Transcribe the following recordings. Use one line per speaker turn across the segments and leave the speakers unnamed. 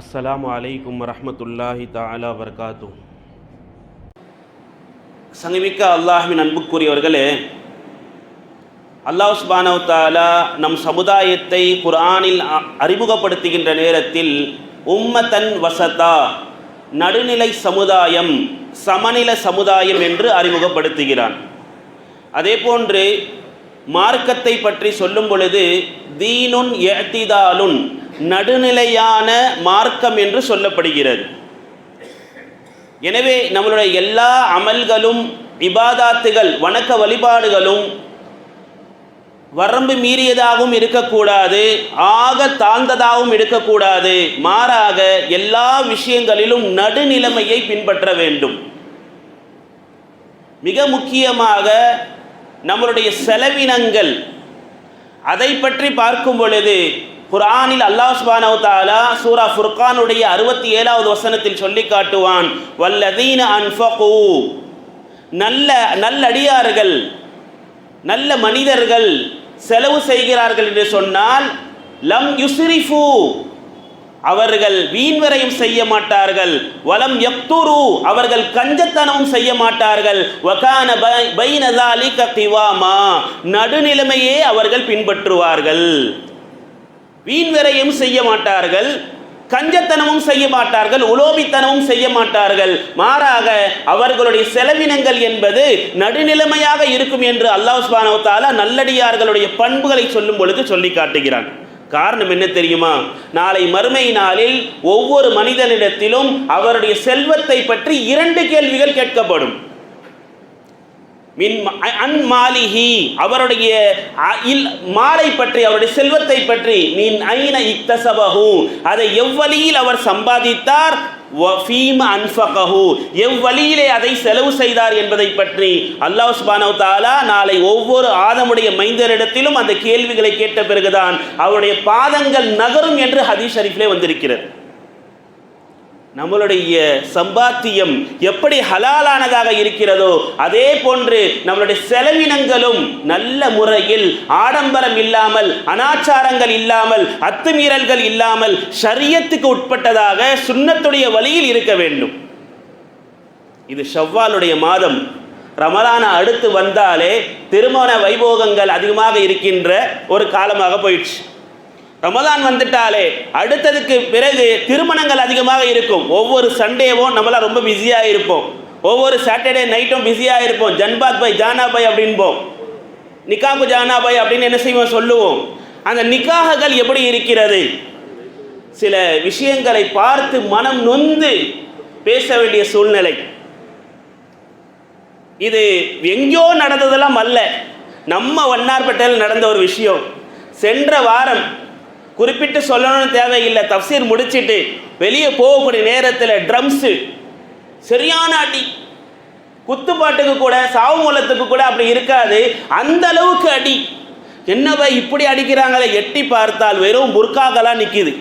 அஸ்லாம் அலைக்கும் வரஹ்மத்துல்லாஹி தாலா வர்காத்து சங்கமிக்க அல்லாஹின் அன்புக்குரியவர்களே அல்லாஹ் சுபானவ் தாலா நம் சமுதாயத்தை குரானில் அறிமுகப்படுத்துகின்ற நேரத்தில் உம்மத்தன் வசதா நடுநிலை சமுதாயம் சமநில சமுதாயம் என்று அறிமுகப்படுத்துகிறான். அதே போன்று மார்க்கத்தை பற்றி சொல்லும் பொழுது தீனுன் எத்திதாலுன் நடுநிலையான மார்க்கம் என்று சொல்லப்படுகிறது. எனவே நம்மளுடைய எல்லா அமல்களும் இபாதாத்துகள் வணக்க வழிபாடுகளும் வரம்பு மீறியதாகவும் இருக்கக்கூடாது ஆக தாழ்ந்ததாகவும் இருக்கக்கூடாது. மாறாக எல்லா விஷயங்களிலும் நடுநிலைமையை பின்பற்ற வேண்டும். மிக முக்கியமாக நம்மளுடைய செலவினங்கள் அதை பற்றி பார்க்கும் பொழுது குரானில் அல்லாஹ் சுபானவு தாலா சூரா ஃபுர்கானுடைய அறுபத்தி ஏழாவது வசனத்தில் சொல்லி காட்டுவான் வல்லதீன அன்ஃபகு நல்ல நல்லடியார்கள் நல்ல மனிதர்கள் செலவு செய்கிறார்கள் என்று சொன்னால் லம் யுஸ்ரிஃபு அவர்கள் வீண்வரையும் செய்ய மாட்டார்கள் வலம் எப்துரு அவர்கள் கஞ்சத்தனமும் செய்ய மாட்டார்கள் வகான பைனதாலி கத்திவாமா நடுநிலைமையே அவர்கள் பின்பற்றுவார்கள். வீண்வரையும் செய்ய மாட்டார்கள் கஞ்சத்தனமும் செய்ய மாட்டார்கள் உலோபித்தனமும் செய்ய மாட்டார்கள். மாறாக அவர்களுடைய செலவினங்கள் என்பது நடுநிலைமையாக இருக்கும் என்று அல்லாஹ் நல்லடியார்களுடைய பண்புகளை சொல்லும் பொழுது சொல்லி காட்டுகிறான். காரணம் என்ன தெரியுமா? நாளை மறுமை நாளில் ஒவ்வொரு மனிதனிடத்திலும் அவருடைய செல்வத்தை பற்றி இரண்டு கேள்விகள் கேட்கப்படும். மின் அன் மாலிஹி அவருடைய அ- இல் மாலை பற்றி அவருடைய செல்வத்தை பற்றி மின் ஐன இக்தசபஹு அதை எவ்வழியில் அவர் சம்பாதித்தார்? அன்ஃபகஹு எவ்வழியிலே அதை செலவு செய்தார் என்பதை பற்றி அல்லாஹ் சுபானவ் தாலா நாளை ஒவ்வொரு ஆதமுடைய மைந்தரிடத்திலும் அந்த கேள்விகளை கேட்ட பிறகுதான் அவருடைய பாதங்கள் நகரும் என்று ஹதீஷ் ஷரீஃபிலே வந்திருக்கிறது. நம்மளுடைய சம்பாத்தியம் எப்படி ஹலாலானதாக இருக்கிறதோ அதே போன்று நம்மளுடைய செலவினங்களும் நல்ல முறையில் ஆடம்பரம் இல்லாமல் அனாச்சாரங்கள் இல்லாமல் அத்துமீறல்கள் இல்லாமல் ஷரியத்துக்கு உட்பட்டதாக சுண்ணத்துடைய வழியில் இருக்க வேண்டும். இது ஷவ்வாலுடைய மாதம். ரமலான அடுத்து வந்தாலே திருமண வைபோகங்கள் அதிகமாக இருக்கின்ற ஒரு காலமாக போயிடுச்சு. ரமதான் வந்துட்டாலே அடுத்ததுக்கு பிறகு திருமணங்கள் அதிகமாக இருக்கும். ஒவ்வொரு சண்டேவும் நம்மளாம் ரொம்ப பிஸியாக இருப்போம். ஒவ்வொரு சாட்டர்டே நைட்டும் பிஸியாக இருப்போம். ஜன்பாத் பை ஜானா பை அப்படின்போம். நிக்காபு ஜானா பை அப்படின்னு என்ன செய்வோம்? சொல்லுவோம். அந்த நிக்காககள் எப்படி இருக்கிறது? சில விஷயங்களை பார்த்து மனம் நொந்து பேச வேண்டிய சூழ்நிலை. இது எங்கேயோ நடந்ததெல்லாம் அல்ல. நம்ம வண்ணார்பேட்டையில் நடந்த ஒரு விஷயம். சென்ற வாரம் குறிப்பிட்டு சொல்லணும்னு தேவையில்லை. தப்சீர் முடிச்சிட்டு வெளியே போகக்கூடிய நேரத்தில் ட்ரம்ஸு சரியான அடி குத்துப்பாட்டுக்கு கூட சாவு மூலத்துக்கு கூட அப்படி இருக்காது. அந்த அளவுக்கு அடி. என்னவை இப்படி அடிக்கிறாங்களே? எட்டி பார்த்தால் வெறும் புர்காக்கெல்லாம் நிற்கிது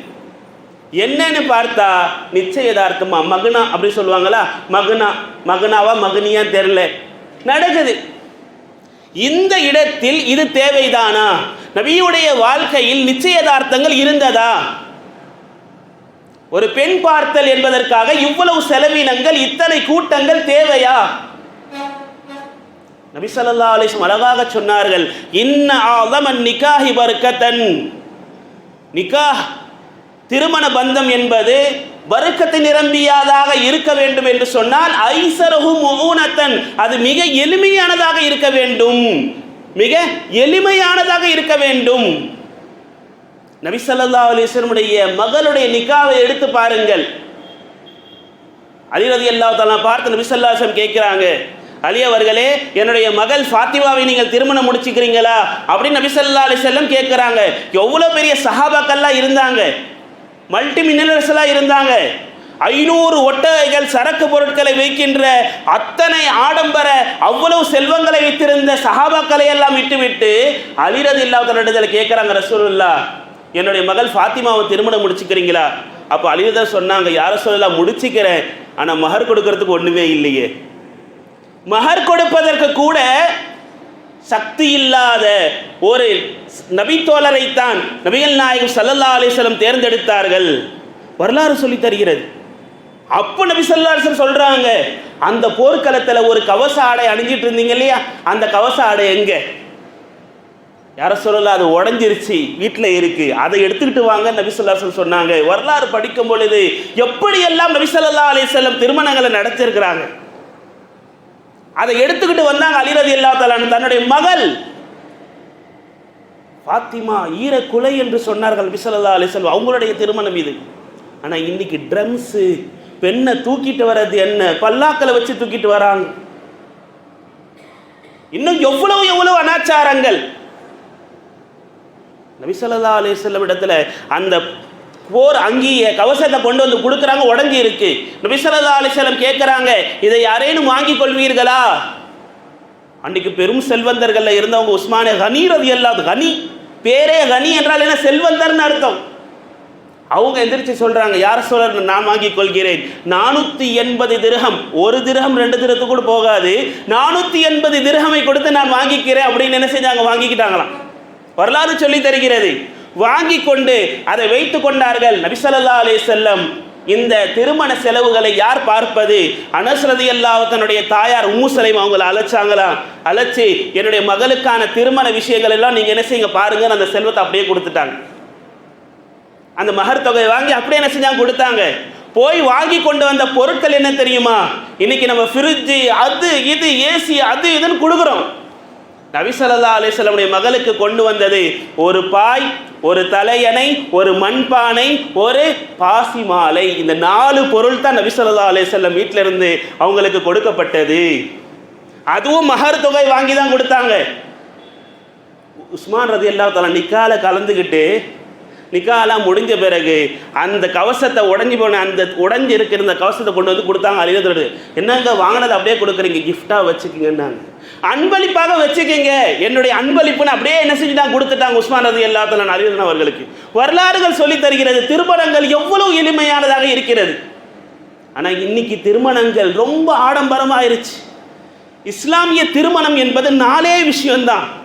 என்னன்னு பார்த்தா நிச்சயதார்த்தமா மகுனா அப்படி சொல்லுவாங்களா? மகுனா மகனாவா மகுனியா தெரில நடக்குது. இந்த இடத்தில் இது தேவைதானா? நபியுடைய வாழ்க்கையில் நிச்சயதார்த்தங்கள் இருந்ததா? ஒரு பெண் பார்த்தல் என்பதற்காக இவ்வளவு செலவினங்கள் இத்தனை கூட்டங்கள் தேவையா? நபி ஸல்லல்லாஹு அலைஹி அழகாக சொன்னார்கள் இன்ன ஆதமன் நிகாஹி பர்கத்தன் நிக்காஹ் திருமண பந்தம் என்பது வருக்கத்தை நிரம்பியதாக இருக்க வேண்டும் என்று சொன்னால் ஐசரகும் முஊனத்தன் அது மிக எளிமையானதாக இருக்க வேண்டும். மிக எளிமையானதாக இருக்க வேண்டும். நபிசல்லா ஸல்லல்லாஹு மகளுடைய நிக்காவை எடுத்து பாருங்கள். அலிரதி ரலியல்லாஹு பார்த்து நபிசல்லாசம் கேட்கிறாங்க கேட்குறாங்க அலி அவர்களே என்னுடைய மகள் ஃபாத்திமாவை நீங்கள் திருமணம் முடிச்சுக்கிறீங்களா? அப்படின்னு நபிசல்லா அலிசல்லம் கேட்குறாங்க. எவ்வளோ பெரிய சஹாபாக்கள்லாம் இருந்தாங்க. மல்டி மினரல்ஸ்லாம் இருந்தாங்க. ஐநூறு ஒட்டகைகள் சரக்கு பொருட்களை வைக்கின்ற அத்தனை ஆடம்பர அவ்வளவு செல்வங்களை வைத்திருந்த சஹாபாக்களை எல்லாம் விட்டுவிட்டு அலிரது இல்லாத இடத்துல கேட்குறாங்க ரசூலுல்லா. என்னுடைய மகள் ஃபாத்திமாவை திருமணம் முடிச்சுக்கிறீங்களா? அப்போ அலிரதர் சொன்னாங்க யார சொல்லலாம் முடிச்சுக்கிறேன். ஆனால் மகர் கொடுக்கறதுக்கு ஒன்றுமே இல்லையே. மகர் கொடுப்பதற்கு கூட சக்தி இல்லாத ஒரு நபித்தோழரைத்தான் நபிகள் நாயகம் சல்லல்லா அலைஹி தேர்ந்தெடுத்தார்கள். வரலாறு சொல்லி தருகிறது. அப்போ நபி சொல்லாசன் சொல்றாங்க அந்த போர்க்களத்தில் ஒரு கவச ஆடை அணிஞ்சிட்டு இருந்தீங்க இல்லையா? அந்த கவச ஆடை எங்க? யார சொல்லல அது உடஞ்சிருச்சு வீட்டில் இருக்கு. அதை எடுத்துக்கிட்டு வாங்க நபிசல்லாசன் சொன்னாங்க. வரலாறு படிக்கும் பொழுது எப்படியெல்லாம் நபிசல்லா அலிசல்லம் திருமணங்களை நடத்திருக்கிறாங்க அதை எடுத்துக்கிட்டு வந்தாங்க அலிரதி இல்லா தலான் தன்னுடைய மகள் பாத்திமா ஈர குலை என்று சொன்னார்கள் நபிசல்லா அலிசல்லம் அவங்களுடைய திருமணம் இது. ஆனால் இன்னைக்கு ட்ரம்ஸு பெண்ணை தூக்கிட்டு வர்றது என்ன? பல்லாக்களை வச்சு தூக்கிட்டு வராங்க. இன்னும் எவ்வளவு எவ்வளவு அனாச்சாரங்கள்? நபிசல்லா அலிஸ்லம் இடத்துல அந்த போர் அங்கேயே கவசத்தை கொண்டு வந்து கொடுக்குறாங்க உடஞ்சி இருக்கு. நபிசரதா அலிசலம் கேட்குறாங்க இதை யாரேனும் வாங்கி கொள்வீர்களா? அன்றைக்கு பெரும் செல்வந்தர்களில் இருந்தவங்க உஸ்மானே கனி ரவி அல்லாது கனி பேரே கனி என்றால் என்ன? செல்வந்தர்னு அர்த்தம். அவங்க எந்திரிச்சு சொல்றாங்க யார் சொல்ற நான் வாங்கி கொள்கிறேன். நானூத்தி எண்பது திரகம். ஒரு திரகம் ரெண்டு திரத்து கூட போகாது. நானூத்தி எண்பது திரகமை கொடுத்து நான் வாங்கிக்கிறேன். அப்படின்னு என்ன செஞ்சாங்க? வாங்கிக்கிட்டாங்களாம். வரலாறு சொல்லி தருகிறது. வாங்கி கொண்டு அதை வைத்து கொண்டார்கள் நபிசல்லா அலே செல்லம் இந்த திருமண செலவுகளை யார் பார்ப்பது? அனஸ்ரதி அல்லா தன்னுடைய தாயார் உம்மு அவங்களை அவங்கள அழைச்சாங்களா? அழைச்சி என்னுடைய மகளுக்கான திருமண விஷயங்கள் எல்லாம் நீங்க என்ன செய்யுங்க பாருங்க அந்த செல்வத்தை அப்படியே கொடுத்துட்டாங்க. அந்த மகர் தொகையை வாங்கி அப்படியே என்ன செஞ்சாங்க கொடுத்தாங்க. போய் வாங்கி கொண்டு வந்த பொருட்கள் என்ன தெரியுமா? இன்னைக்கு நம்ம ஃப்ரிட்ஜு அது இது ஏசி அது இதுன்னு கொடுக்குறோம். நபிசல்லா அலிஸ்லமுடைய மகளுக்கு கொண்டு வந்தது ஒரு பாய் ஒரு தலையணை ஒரு மண்பானை ஒரு பாசி மாலை. இந்த நாலு பொருள் தான் நபிசல்லா அலிஸ்லம் வீட்டிலிருந்து அவங்களுக்கு கொடுக்கப்பட்டது. அதுவும் மகர் தொகை வாங்கி தான் கொடுத்தாங்க. உஸ்மான் ரதி அல்லா தலா நிக்கால கலந்துக்கிட்டு நிக்காலாம் முடிஞ்ச பிறகு அந்த கவசத்தை உடஞ்சி போன அந்த உடஞ்சி இருக்கிற இந்த கவசத்தை கொண்டு வந்து கொடுத்தாங்க. அழிவதோடு என்னங்க வாங்கினதை அப்படியே கொடுக்குறீங்க? கிஃப்டாக வச்சுக்கிங்கன்னாங்க. அன்பளிப்பாக வச்சுக்கிங்க. என்னுடைய அன்பளிப்புன்னு அப்படியே என்ன செஞ்சுட்டாங்க? கொடுத்துட்டாங்க உஸ்மான் ரதி நான் அழிவதன் அவர்களுக்கு. வரலாறுகள் சொல்லி தருகிறது. திருமணங்கள் எவ்வளவு எளிமையானதாக இருக்கிறது. ஆனால் இன்னைக்கு திருமணங்கள் ரொம்ப ஆடம்பரமாயிருச்சு. இஸ்லாமிய திருமணம் என்பது நாலே விஷயம்தான்.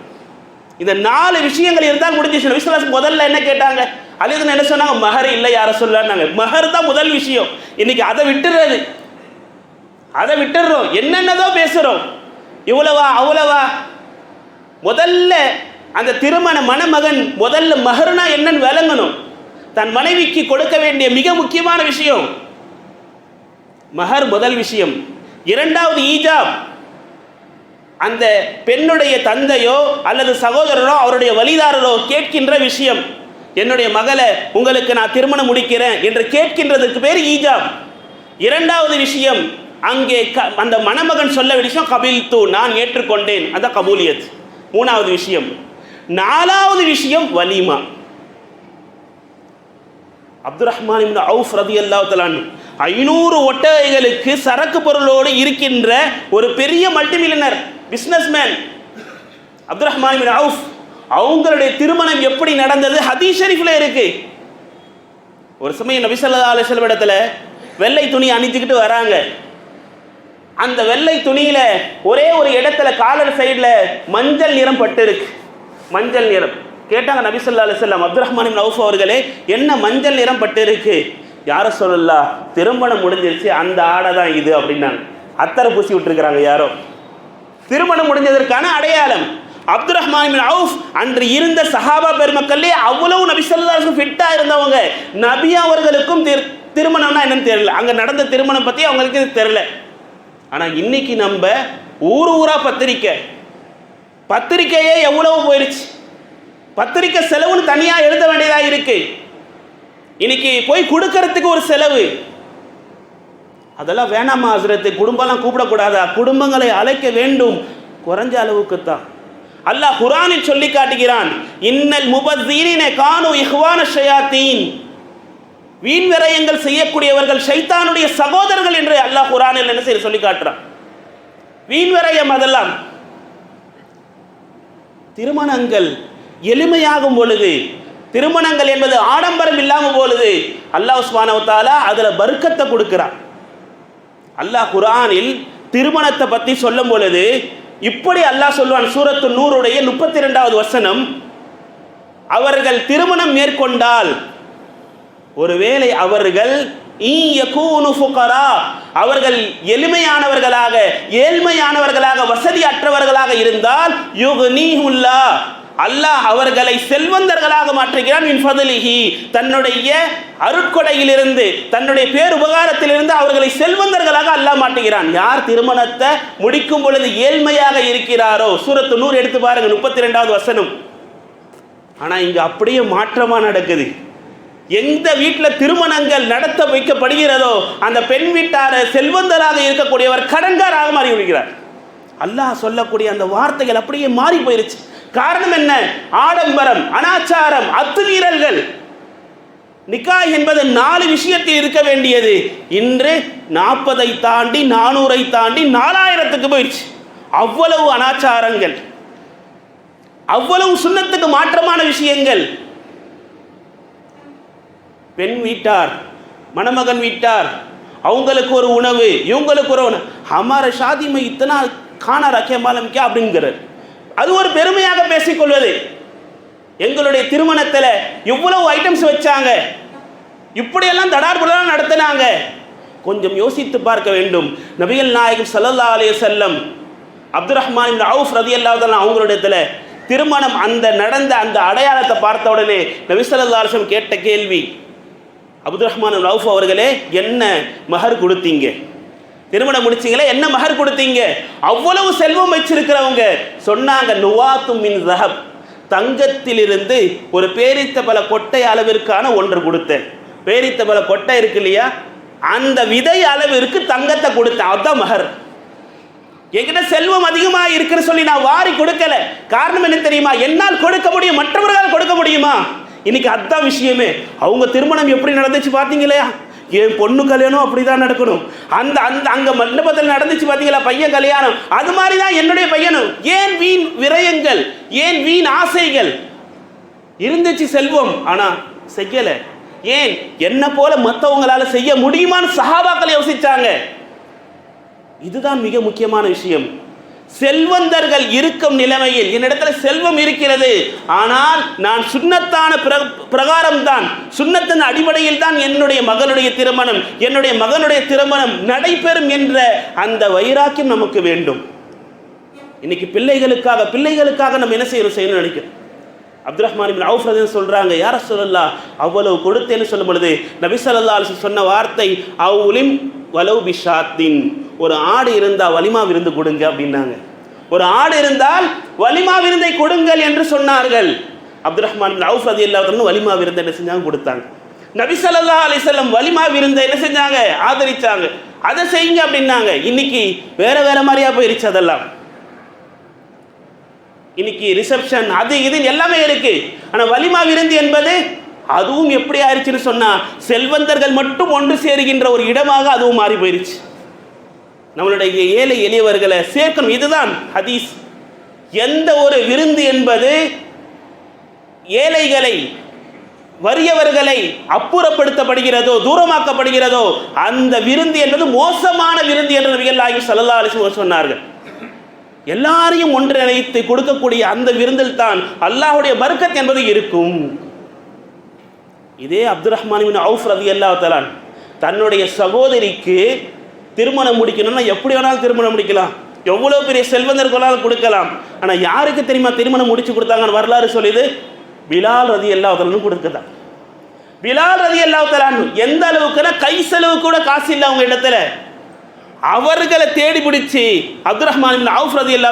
இந்த நாலு விஷயங்கள் இருந்தால் முடிஞ்சிச்சு விஸ்வாஸ் முதல்ல என்ன கேட்டாங்க? அலிதன் என்ன சொன்னாங்க? மகர் இல்லை யார சொல்லாங்க மகர் தான் முதல் விஷயம். இன்னைக்கு அதை விட்டுறது. அதை விட்டுடுறோம் என்னென்னதோ பேசுகிறோம் இவ்வளவா அவ்வளவா? முதல்ல அந்த திருமண மணமகன் முதல்ல மகர்னா என்னன்னு விளங்கணும். தன் மனைவிக்கு கொடுக்க வேண்டிய மிக முக்கியமான விஷயம். மகர் முதல் விஷயம். இரண்டாவது ஈஜாப். அந்த பெண்ணுடைய தந்தையோ அல்லது சகோதரரோ அவருடைய வழிதாரரோ கேட்கின்ற விஷயம் என்னுடைய மகளை உங்களுக்கு நான் திருமணம் முடிக்கிறேன் என்று கேட்கின்றதுக்கு பேர் ஈஜாப். இரண்டாவது விஷயம் அங்கே க அந்த மணமகன் சொல்ல விஷயம் கபில் தூ நான் ஏற்றுக்கொண்டேன். அந்த கபூலியத். மூணாவது விஷயம். நாலாவது விஷயம் வலிமா. அப்துல் ரஹ்மான் அவுஃப் ரதி அல்லாஹ் ஐநூறு ஒட்டகைகளுக்கு சரக்கு பொருளோடு இருக்கின்ற ஒரு பெரிய multimillionaire. Businessman Abdul Rahman bin Auf அவங்களுடைய திருமணம் எப்படி நடந்தது? ஹதீஸ் ஷெரீஃபில் இருக்கு. ஒரு சமயம் நபிசல்லா அலிசல் இடத்துல வெள்ளை துணி அணிஞ்சுக்கிட்டு வராங்க. அந்த வெள்ளை துணியில ஒரே ஒரு இடத்துல காலர் சைடில் மஞ்சள் நிறம் பட்டு இருக்கு மஞ்சள் நிறம். கேட்டாங்க நபிசல்லா அலிசல்லாம் அப்துல் ரஹ்மான் அவுஃப் அவர்களே என்ன மஞ்சள் நிறம் பட்டு இருக்கு யார சொல்லலா திருமணம் முடிஞ்சிருச்சு அந்த ஆடை தான் இது அப்படின்னாங்க. அத்தரை பூசி விட்டுருக்குறாங்க யாரோ. திருமணம் முடிஞ்சதற்கான அடையாளம். அப்துல் ரஹ்மான் அவுஃப் அன்று இருந்த சஹாபா பெருமக்களே அவ்வளவு நபி சொல்லாருக்கும் ஃபிட்டாக இருந்தவங்க. நபி அவர்களுக்கும் திரு திருமணம்னா என்னன்னு தெரியல. அங்கே நடந்த திருமணம் பற்றி அவங்களுக்கு தெரியல. ஆனால் இன்னைக்கு நம்ம ஊர் ஊரா பத்திரிக்கை. பத்திரிக்கையே எவ்வளவு போயிடுச்சு பத்திரிக்கை செலவுன்னு தனியாக எழுத வேண்டியதாக இருக்கு. இன்னைக்கு போய் கொடுக்கறதுக்கு ஒரு செலவு. அதெல்லாம் வேணாமா ஹசரத்து. குடும்பம்லாம் கூப்பிடக்கூடாதா? குடும்பங்களை அழைக்க வேண்டும். குறைஞ்ச அளவுக்கு தான் அல்லாஹ் குரானில் சொல்லி காட்டுகிறான் இன்னல் முபத்தீரின கானு இஹ்வான ஷயாத்தீன். வீண் விரயங்கள் செய்யக்கூடியவர்கள் ஷைத்தானுடைய சகோதரர்கள் என்று அல்லாஹ் குரானில் என்ன செய்ய சொல்லி காட்டுறான். வீண் விரயம் அதெல்லாம். திருமணங்கள் எளிமையாகும் பொழுது திருமணங்கள் என்பது ஆடம்பரம் இல்லாமல் பொழுது அல்லாஹ் உஸ்மானவத்தாலா அதில் பர்க்கத்தை கொடுக்கிறான். அல்லாஹ் குரானில் திருமணத்தை பற்றி சொல்லும் பொழுது இப்படி அல்லாஹ் சொல்வான் சூரத்து நூறுடைய முப்பத்தி ரெண்டாவது வசனம் அவர்கள் திருமணம் மேற்கொண்டால் ஒருவேளை அவர்கள் ஃபுகரா, அவர்கள் எளிமையானவர்களாக ஏழ்மையானவர்களாக வசதியற்றவர்களாக இருந்தால் யுக்னீஹுல்லா அல்லாஹ் அவர்களை செல்வந்தர்களாக மாற்றுகிறான் மின் ஃபதலிஹி. தன்னுடைய அருட்கொடையிலிருந்து தன்னுடைய பேருபகாரத்திலிருந்து அவர்களை செல்வந்தர்களாக அல்லாஹ் மாட்டுகிறான் யார் திருமணத்தை முடிக்கும் பொழுது ஏழ்மையாக இருக்கிறாரோ சூரத்து நூறு எடுத்து பாருங்க முப்பத்தி ரெண்டாவது வசனம். ஆனால் இங்கே அப்படியே மாற்றமாக நடக்குது. எந்த வீட்டில் திருமணங்கள் நடத்த வைக்கப்படுகிறதோ அந்த பெண் வீட்டார செல்வந்தராக இருக்கக்கூடியவர் கடன்காராக மாறி விடுகிறார் அல்லாஹ் சொல்லக்கூடிய அந்த வார்த்தைகள் அப்படியே மாறி போயிருச்சு. காரணம் என்ன? ஆடம்பரம் அனாச்சாரம் அத்துமீறல்கள். நிக்கா என்பது நாலு விஷயத்தில் இருக்க வேண்டியது. இன்று நாற்பதை தாண்டி நானூறை தாண்டி நாலாயிரத்துக்கு போயிடுச்சு. அவ்வளவு அனாச்சாரங்கள். அவ்வளவு சுண்ணத்துக்கு மாற்றமான விஷயங்கள். பெண் வீட்டார் மணமகன் வீட்டார் அவங்களுக்கு ஒரு உணவு இவங்களுக்கு ஒரு உணவு. ஹமார ஷாதி மை இத்தனா காணா ரக்கே மாலம் கே அப்படிங்கிறார். அது ஒரு பெருமையாக பேசிக்கொள்வது. எங்களுடைய திருமணத்தில் இவ்வளவு ஐட்டம்ஸ் வச்சாங்க. இப்படியெல்லாம் தடார்புலாம் நடத்தினாங்க. கொஞ்சம் யோசித்து பார்க்க வேண்டும். நபிகள் நாயகம் சல்லல்லா அலைஹி செல்லம் அப்துல் ரஹ்மான் ரதி அவுஃப் அவங்களுடைய அவங்களிடத்துல திருமணம் அந்த நடந்த அந்த அடையாளத்தை பார்த்த உடனே நபி ஸல்லல்லாஹு கேட்ட கேள்வி அப்துல் ரஹ்மான் அவுஃப் அவர்களே என்ன மகர் கொடுத்தீங்க? திருமணம் முடிச்சீங்களே என்ன மஹர் கொடுத்தீங்க? அவ்வளவு செல்வம் வச்சிருக்கிறவங்க. சொன்னாங்க நுவாத்தும் மின் ரஹப் தங்கத்திலிருந்து ஒரு பேரித்த பல கொட்டை அளவிற்கான ஒன்று கொடுத்தேன். பேரித்த பல கொட்டை இருக்கு இல்லையா? அந்த விதை அளவிற்கு தங்கத்தை கொடுத்தேன். அதுதான் மஹர் என்கிட்ட செல்வம் அதிகமாக இருக்குன்னு சொல்லி நான் வாரி கொடுக்கல. காரணம் என்ன தெரியுமா? என்னால் கொடுக்க முடியும் மற்றவர்களால் கொடுக்க முடியுமா? இன்னைக்கு அதான் விஷயமே. அவங்க திருமணம் எப்படி நடந்துச்சு பார்த்தீங்களா? என் பொண்ணு கல்யாணம் அப்படி தான் நடக்கணும். அந்த அந்த அங்கே மண்டபத்தில் நடந்துச்சு பார்த்தீங்களா பையன் கல்யாணம். அது மாதிரி தான் என்னுடைய பையனும். ஏன் வீண் விரயங்கள்? ஏன் வீண் ஆசைகள்? இருந்துச்சு செல்வம் ஆனால் செய்யலை. ஏன்? என்ன போல மற்றவங்களால செய்ய முடியுமான்னு சஹாபாக்கள் யோசிச்சாங்க. இதுதான் மிக முக்கியமான விஷயம். செல்வந்தர்கள் இருக்கும் நிலைமையில் என்னிடத்துல செல்வம் இருக்கிறது. ஆனால் நான் சுண்ணத்தான பிர- பிரகாரம் தான் சுண்ணத்தின் அடிப்படையில் தான் என்னுடைய மகளுடைய திருமணம். என்னுடைய மகனுடைய திருமணம் நடைபெறும் என்ற அந்த வைராக்கியம் நமக்கு வேண்டும். இன்னைக்கு பிள்ளைகளுக்காக பிள்ளைகளுக்காக நம்ம என்ன செய்யணும் செய்யணும்னு நினைக்கிறோம். அப்துல் ரஹ்மான் இப்னு சொல்றாங்க யார சொல்லலாம் அவ்வளவு கொடுத்தேன்னு சொல்லும் பொழுது நபிசல்லா சொன்ன வார்த்தை அவுலிம் வலவு பிஷாத்தின். ஒரு ஆடு இருந்தால் வலிமா விருந்து கொடுங்க அப்படின்னாங்க. ஒரு ஆடு இருந்தால் வலிமா விருந்தை கொடுங்கள் என்று சொன்னார்கள். அப்துல் ரஹ்மான் இப்னு அவுஃப் ரலியல்லாஹு வலிமா விருந்து என்ன செஞ்சாங்க? கொடுத்தாங்க. நபி அலிசல்லம் வலிமா விருந்தை என்ன செஞ்சாங்க? ஆதரிச்சாங்க. அதை செய்யுங்க அப்படின்னாங்க. இன்னைக்கு வேற வேற மாதிரியா போயிருச்சு அதெல்லாம். இன்னைக்கு ரிசப்ஷன் அது இது எல்லாமே இருக்கு. ஆனா வலிமா விருந்து என்பது அதுவும் எப்படி ஆயிடுச்சுன்னு சொன்னா செல்வந்தர்கள் மட்டும் ஒன்று சேருகின்ற ஒரு இடமாக அதுவும் மாறி போயிருச்சு. நம்மளுடைய ஏழை எளியவர்களை சேர்க்கணும் இதுதான் ஹதீஸ். எந்த ஒரு விருந்து என்பது ஏழைகளை வறியவர்களை அப்புறப்படுத்தப்படுகிறதோ தூரமாக்கப்படுகிறதோ அந்த விருந்து என்பது மோசமான விருந்து என்று நபிகள் ஆகி ஸல்லல்லாஹு அலைஹி சொன்னார்கள். எல்லாரையும் ஒன்றிணைத்து கொடுக்கக்கூடிய அந்த விருந்தில் தான் அல்லாஹ்வுடைய பர்க்கத் என்பது இருக்கும். இதே அப்துல் ரஹ்மான் அவுஃப் ரதி அல்லா தன்னுடைய சகோதரிக்கு திருமணம் முடிக்கணும்னா எப்படி வேணாலும் திருமணம் முடிக்கலாம். எவ்வளோ பெரிய செல்வந்தர்களால் கொடுக்கலாம். ஆனால் யாருக்கு தெரியுமா திருமணம் முடிச்சு கொடுத்தாங்கன்னு வரலாறு சொல்லுது? பிலால் ரதி எல்லா கொடுக்குதா? பிலால் ரதி அல்லா எந்த அளவுக்குன்னா கை செலவு கூட காசு இல்லை அவங்க இடத்துல. அவர்களை தேடி பிடிச்சி அப்துல் ரஹ்மான் அவுஃப் ரதி அல்லா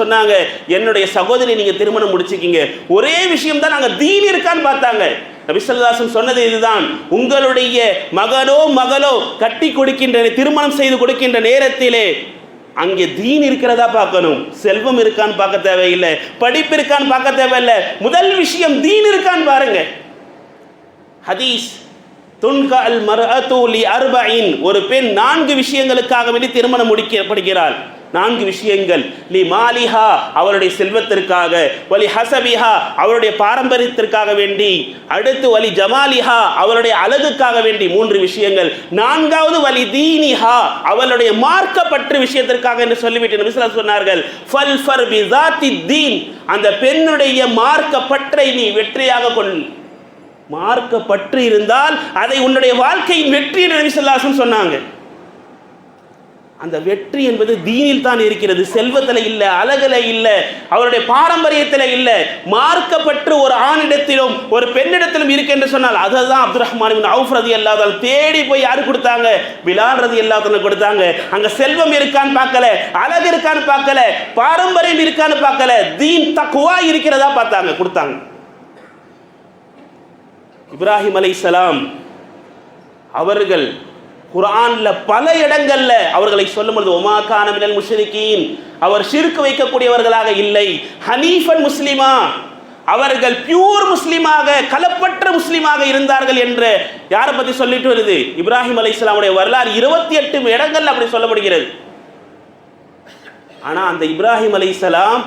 சொன்னாங்க என்னுடைய சகோதரி நீங்கள் திருமணம் முடிச்சுக்கிங்க. ஒரே விஷயம் தான் நாங்கள் தீன் இருக்கான்னு பார்த்தாங்க. நபிசல்லாசம் சொன்னது இதுதான். உங்களுடைய மகனோ மகளோ கட்டி கொடுக்கின்ற திருமணம் செய்து கொடுக்கின்ற நேரத்திலே அங்கே தீன் இருக்கிறதா பார்க்கணும். செல்வம் இருக்கான்னு பார்க்க தேவையில்லை. படிப்பு இருக்கான்னு பார்க்க தேவையில்லை. முதல் விஷயம் தீன் இருக்கான்னு பாருங்க. ஹதீஸ் துன்கல் அல் மர்அத்து ஒரு பெண் நான்கு விஷயங்களுக்காக வேண்டி திருமணம் முடிக்கப்படுகிறாள் நான்கு விஷயங்கள். லி மாலிஹா அவருடைய செல்வத்திற்காக. வலி ஹசபிஹா அவருடைய பாரம்பரியத்திற்காக வேண்டி. அடுத்து வலி ஜமாலிஹா அவருடைய அழகுக்காக வேண்டி. மூன்று விஷயங்கள். நான்காவது வலி தீனிஹா அவளுடைய மார்க்கப்பற்று விஷயத்திற்காக என்று சொல்லிவிட்டு நபி சொன்னார்கள் ஃபல் ஃபர் பி தீன். அந்த பெண்ணுடைய மார்க்கப்பற்றை நீ வெற்றியாக கொள். மார்க்கப்பற்று இருந்தால் அதை உன்னுடைய வாழ்க்கையின் வெற்றி என்று நபி சொன்னாங்க. அந்த வெற்றி என்பது தீனில் தான் இருக்கிறது. செல்வத்தில் இல்லை அழகில் இல்லை அவருடைய பாரம்பரியத்தில் இல்லை. மார்க்கப்பட்டு ஒரு ஆணிடத்திலும் ஒரு பெண்ணிடத்திலும் இருக்கு என்று சொன்னால் அதை தான் அப்துல் ரஹ்மான் அவுஃப் ரதி அல்லாதால் தேடி போய் யாரு கொடுத்தாங்க? விலால் ரதி அல்லாதவங்க கொடுத்தாங்க. அங்கே செல்வம் இருக்கான்னு பார்க்கல அழகு இருக்கான்னு பார்க்கல பாரம்பரியம் இருக்கான்னு பார்க்கல தீன் தக்குவா இருக்கிறதா பார்த்தாங்க கொடுத்தாங்க. இப்ராஹிம் அலைஹிஸ்ஸலாம் அவர்கள் குரான்ல பல இடங்கள்ல அவர்களை சொல்லும் பொழுது ஒமா கானமினல் முஷரிக்கீன் அவர் சிறுக்கு வைக்கக்கூடியவர்களாக இல்லை. ஹனீஃபன் முஸ்லிமா. அவர்கள் பியூர் முஸ்லீமாக கலப்பற்ற முஸ்லீமாக இருந்தார்கள் என்று யாரை பத்தி சொல்லிட்டு வருது? இப்ராஹிம் அலைஹிஸ்ஸலாமுடைய வரலாறு இருபத்தி எட்டு இடங்கள்ல அப்படி சொல்லப்படுகிறது. ஆனா அந்த இப்ராஹிம் அலைஹிஸ்ஸலாம்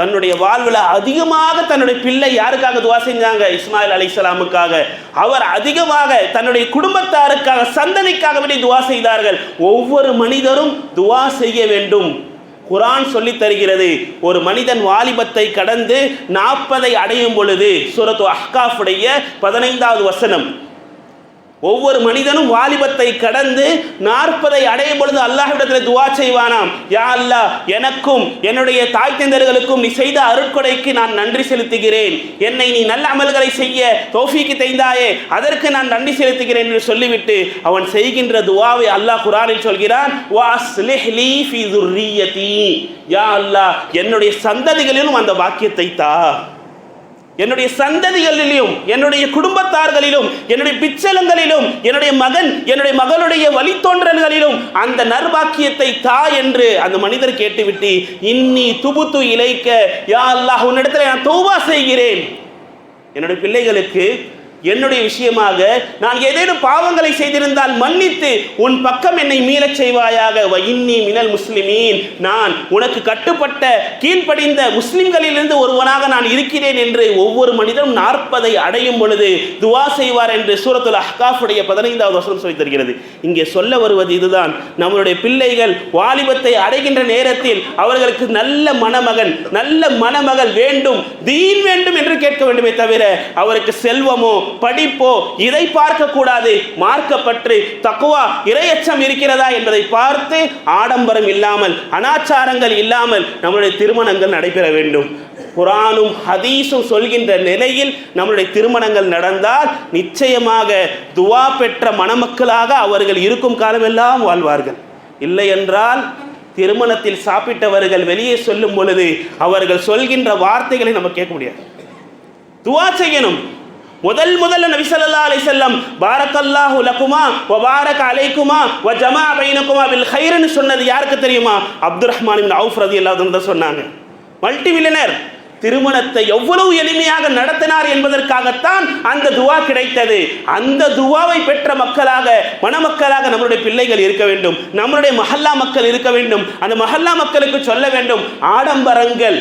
தன்னுடைய வாழ்வில் அதிகமாக தன்னுடைய பிள்ளை யாருக்காக துவா செஞ்சாங்க? இஸ்மாயில் அலைஹிஸ்ஸலாமுக்காக அவர் அதிகமாக தன்னுடைய குடும்பத்தாருக்காக சந்ததிக்காக வேண்டி துவா செய்தார்கள். ஒவ்வொரு மனிதரும் துவா செய்ய வேண்டும். குரான் சொல்லி தருகிறது ஒரு மனிதன் வாலிபத்தை கடந்து நாற்பதை அடையும் பொழுது சுரத்து அஹ்காஃபுடைய பதினைந்தாவது வசனம் ஒவ்வொரு மனிதனும் வாலிபத்தை கடந்து நாற்பதை அடையும் பொழுது அல்லாஹிடத்தில் துவா செய்வானாம். யா அல்லாஹ் எனக்கும் என்னுடைய தாய் தந்தர்களுக்கும் நீ செய்த அருட்கொடைக்கு நான் நன்றி செலுத்துகிறேன். என்னை நீ நல்ல அமல்களை செய்ய தோஃபிக்கு தைந்தாயே அதற்கு நான் நன்றி செலுத்துகிறேன் என்று சொல்லிவிட்டு அவன் செய்கின்ற துவாவை அல்லாஹ் குரானில் சொல்கிறான் யா அல்லாஹ் என்னுடைய சந்ததிகளிலும் அந்த வாக்கியத்தை தா. என்னுடைய சந்ததிகளிலும் என்னுடைய குடும்பத்தார்களிலும் என்னுடைய பிச்சலங்களிலும் என்னுடைய மகன் என்னுடைய மகளுடைய வழித்தோன்றல்களிலும் அந்த நர்பாக்கியத்தை தா என்று அந்த மனிதர் கேட்டுவிட்டு இன்னி துபுத்து இழைக்க யா அல்லாஹ் உன்னிடத்தில் நான் தௌவா செய்கிறேன். என்னுடைய பிள்ளைகளுக்கு என்னுடைய விஷயமாக நான் ஏதேனும் பாவங்களை செய்திருந்தால் மன்னித்து உன் பக்கம் என்னை மீளச் செய்வாயாக. வயின்னி இன்னி மினல் முஸ்லிமீன். நான் உனக்கு கட்டுப்பட்ட கீழ்ப்படிந்த முஸ்லிம்களிலிருந்து ஒருவனாக நான் இருக்கிறேன் என்று ஒவ்வொரு மனிதனும் நாற்பதை அடையும் பொழுது துவா செய்வார் என்று சூரத்துல் அஹ்காஃபுடைய பதினைந்தாவது வசனம் சொல்லி தருகிறது. இங்கே சொல்ல வருவது இதுதான். நம்மளுடைய பிள்ளைகள் வாலிபத்தை அடைகின்ற நேரத்தில் அவர்களுக்கு நல்ல மணமகன் நல்ல மணமகள் வேண்டும் தீன் வேண்டும் என்று கேட்க வேண்டுமே தவிர அவருக்கு செல்வமோ படிப்போ இதை பார்க்க கூடாது மார்க்கப்பற்று தக்குவா இரையச்சம் இருக்கிறதா என்பதை பார்த்து ஆடம்பரம் இல்லாமல் அனாச்சாரங்கள் இல்லாமல் நம்மளுடைய திருமணங்கள் நடைபெற வேண்டும். குரானும் ஹதீஸும் சொல்கின்ற நிலையில் நம்மளுடைய திருமணங்கள் நடந்தால் நிச்சயமாக துவா பெற்ற மணமக்களாக அவர்கள் இருக்கும் காலமெல்லாம் வாழ்வார்கள். இல்லை என்றால் திருமணத்தில் சாப்பிட்டவர்கள் வெளியே சொல்லும் பொழுது அவர்கள் சொல்கின்ற வார்த்தைகளை நம்ம கேட்க முடியாது. துவா செய்யணும். முதல் முதல்ல நபிசல்லா அலை செல்லம் வஸல்லம் பாரக்கல்லாஹு லகுமா வ பாரக அலைக்குமா வ ஜமா பைனக்குமா வில் கைர்னு சொன்னது யாருக்கு தெரியுமா? அப்துல் ரஹ்மான் அவுஃப் ரதி அன்ஹு தான் சொன்னாங்க. Multi millionaire. திருமணத்தை எவ்வளவு எளிமையாக நடத்தினார் என்பதற்காகத்தான் அந்த துவா கிடைத்தது. அந்த துவாவை பெற்ற மக்களாக மணமக்களாக நம்மளுடைய பிள்ளைகள் இருக்க வேண்டும். நம்மளுடைய மஹல்லா மக்கள் இருக்க வேண்டும். அந்த மஹல்லா மக்களுக்கு சொல்ல வேண்டும் ஆடம்பரங்கள்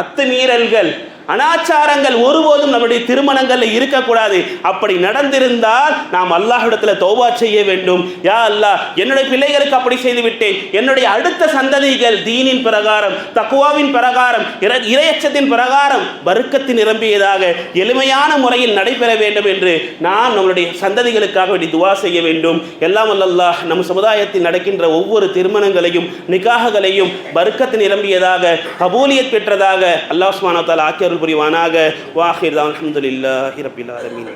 அத்துமீறல்கள் அனாச்சாரங்கள் ஒருபோதும் நம்முடைய திருமணங்களில் இருக்கக்கூடாது. அப்படி நடந்திருந்தால் நாம் அல்லாஹிடத்தில் தௌபா செய்ய வேண்டும். யா அல்லாஹ் என்னுடைய பிள்ளைகளுக்கு அப்படி செய்து விட்டேன். என்னுடைய அடுத்த சந்ததிகள் தீனின் பிரகாரம் தக்குவாவின் பிரகாரம் இரையச்சத்தின் பிரகாரம் வர்க்கத்தின் நிரம்பியதாக எளிமையான முறையில் நடைபெற வேண்டும் என்று நாம் நம்மளுடைய சந்ததிகளுக்காக வேண்டி துவா செய்ய வேண்டும். எல்லாம் அல்லாஹ் நம் சமுதாயத்தில் நடக்கின்ற ஒவ்வொரு திருமணங்களையும் நிகாகங்களையும் பருக்கத்து நிரம்பியதாக கபூலியத் பெற்றதாக அல்லாஹ் சுப்ஹானஹு வ அருள் புரிவானாக வாஹிர் அல்ஹம்துலில்லாஹி ரப்பில் ஆலமீன்.